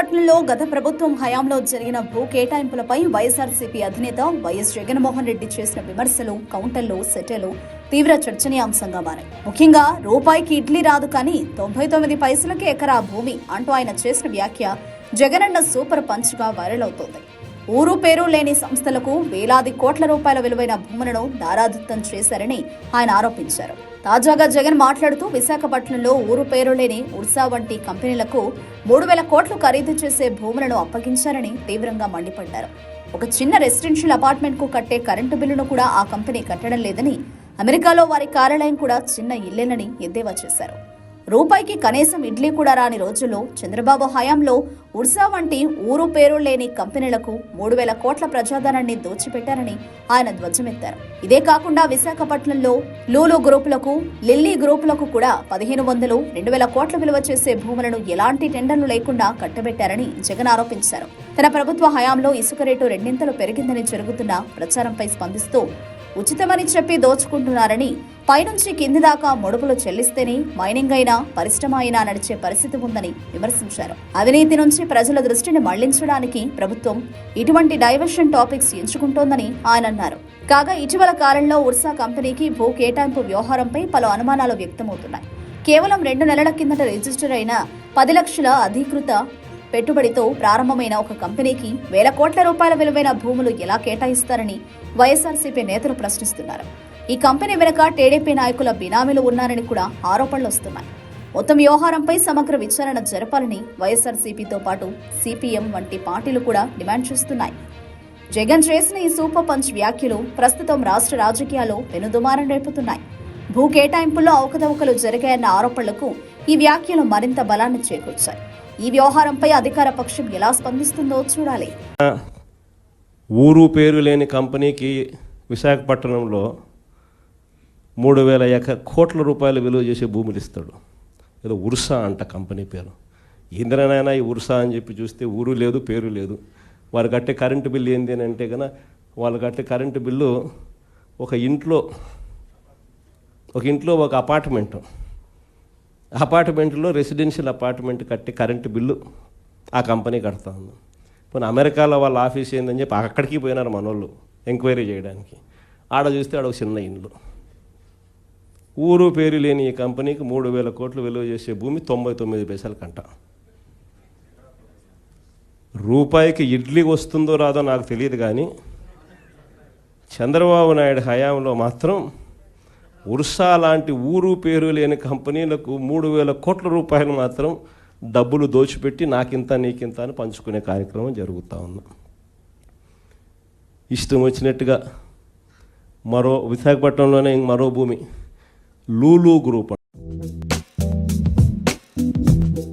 విశాఖపట్నంలో గత ప్రభుత్వం హయాంలో జరిగిన భూ కేటాయింపులపై వైఎస్ఆర్సీపీ అధినేత వైఎస్ జగన్మోహన్ రెడ్డి చేసిన విమర్శలు కౌంటర్లు సెటలు తీవ్ర చర్చనీయాంశంగా మారాయి. ముఖ్యంగా రూపాయికి ఇడ్లీ రాదు కానీ తొంభై తొమ్మిది పైసలకే ఎకరా భూమి అంటూ ఆయన చేసిన వ్యాఖ్య జగనన్న సూపర్ పంచ్గా వైరల్ అవుతోంది. ఊరు పేరు లేని సంస్థలకు వేలాది కోట్ల రూపాయల విలువైన భూములను దారాదత్తం చేశారని ఆయన ఆరోపించారు. తాజాగా జగన్ మాట్లాడుతూ విశాఖపట్నంలో ఊరు పేరు లేని ఉర్సా వంటి కంపెనీలకు మూడు వేల కోట్లు ఖరీదు చేసే భూములను అప్పగించారని తీవ్రంగా మండిపడ్డారు. ఒక చిన్న రెసిడెన్షియల్ అపార్ట్మెంట్కు కట్టే కరెంటు బిల్లును కూడా ఆ కంపెనీ కట్టడం లేదని అమెరికాలో వారి కార్యాలయం కూడా చిన్న ఇల్లేనని ఎద్దేవా చేశారు. రూపాయికి కనీసం ఇడ్లీ కూడా రాని రోజుల్లో చంద్రబాబు హయాంలో ఉర్సా వంటి ఊరు పేరు లేని కంపెనీలకు మూడు వేల కోట్ల ప్రజాధనాన్ని దోచిపెట్టారని ఆయన ధ్వజమెత్తారు. ఇదే కాకుండా విశాఖపట్నంలో లూలు గ్రూపులకు లిల్లీ గ్రూపులకు కూడా పదిహేను వందలు రెండు వేల కోట్ల విలువ చేసే భూములను ఎలాంటి టెండర్లు లేకుండా కట్టబెట్టారని జగన్ ఆరోపించారు. తన ప్రభుత్వ హయాంలో ఇసుక రేటు రెండింతలు పెరిగిందని జరుగుతున్న ప్రచారంపై స్పందిస్తూ ఉచితమని చెప్పి దోచుకుంటున్నారని పైనుంచి కింది దాకా మొడుపులు చెల్లిస్తేనే మైనింగ్ అయినా పరిశ్రమ అయినా నడిచే పరిస్థితి ఉందని విమర్శించారు. అవినీతి నుంచి ప్రజల దృష్టిని మళ్ళించడానికి ప్రభుత్వం ఇటువంటి డైవర్షన్ టాపిక్స్ ఎంచుకుంటోందని ఆయన అన్నారు. కాగా ఇటీవల కాలంలో ఉర్సా కంపెనీకి భూ కేటాయింపు వ్యవహారంపై పలు అనుమానాలు వ్యక్తమవుతున్నాయి. కేవలం రెండు నెలల కిందట రిజిస్టర్ అయిన పది లక్షల అధీకృత పెట్టుబడితో ప్రారంభమైన ఒక కంపెనీకి వేల కోట్ల రూపాయల విలువైన భూములు ఎలా కేటాయిస్తారని వైఎస్ఆర్సీపీ నేతలు ప్రశ్నిస్తున్నారు. ఈ కంపెనీ వెనుక టీడీపీ నాయకుల బినామీలు ఉన్నారని కూడా ఆరోపణలు వస్తున్నాయి. మొత్తం వ్యవహారంపై సమగ్ర విచారణ జరపాలని వైఎస్ఆర్సీపీతో పాటు సిపిఎం వంటి పార్టీలు కూడా డిమాండ్ చేస్తున్నాయి. జగన్ చేసిన ఈ సూపర్ పంచ్ వ్యాఖ్యలు ప్రస్తుతం రాష్ట్ర రాజకీయాల్లో వెనుదుమారం రేపుతున్నాయి. భూ కేటాయింపుల్లో అవకతవకలు జరిగాయన్న ఆరోపణలకు ఈ వ్యాఖ్యలు మరింత బలాన్ని చేకూర్చాయి. ఈ వ్యవహారంపై అధికార పక్షం ఎలా స్పందిస్తుందో చూడాలి. ఊరు పేరు లేని కంపెనీకి విశాఖపట్నంలో మూడు వేల ఎక కోట్ల రూపాయలు విలువ చేసే భూములు ఇస్తాడు. ఏదో ఉర్సా అంట కంపెనీ పేరు. ఇంద్రనైనా ఈ ఉర్సా అని చెప్పి చూస్తే ఊరు లేదు పేరు లేదు. వారు కట్టే కరెంటు బిల్లు ఏంది అని అంటే కనుక వాళ్ళు కట్టే కరెంటు బిల్లు ఒక ఇంట్లో ఒక ఇంట్లో ఒక అపార్ట్మెంట్. అపార్ట్మెంట్లో రెసిడెన్షియల్ అపార్ట్మెంట్ కట్టి కరెంటు బిల్లు ఆ కంపెనీ కడతా ఉంది. పోనీ అమెరికాలో వాళ్ళ ఆఫీస్ ఏందని చెప్పి అక్కడికి పోయినారు మనోళ్ళు ఎంక్వైరీ చేయడానికి. ఆడ చూస్తే ఆడ ఒక చిన్న ఇండ్లు ఊరు పేరు లేని ఈ కంపెనీకి మూడు వేల కోట్లు విలువ చేసే భూమి తొంభై తొమ్మిది పైసలు కంట. రూపాయికి ఇడ్లీ వస్తుందో రాదో నాకు తెలియదు కానీ చంద్రబాబు నాయుడు హయాంలో మాత్రం ఉర్సా లాంటి ఊరు పేరు లేని కంపెనీలకు మూడు వేల కోట్ల రూపాయలు మాత్రం డబ్బులు దోచిపెట్టి నాకింత నీకింత అని పంచుకునే కార్యక్రమం జరుగుతూ ఉంది. ఇష్టం వచ్చినట్టుగా మరో విశాఖపట్నంలోనే ఇంక మరో భూమి లూలు గ్రూప్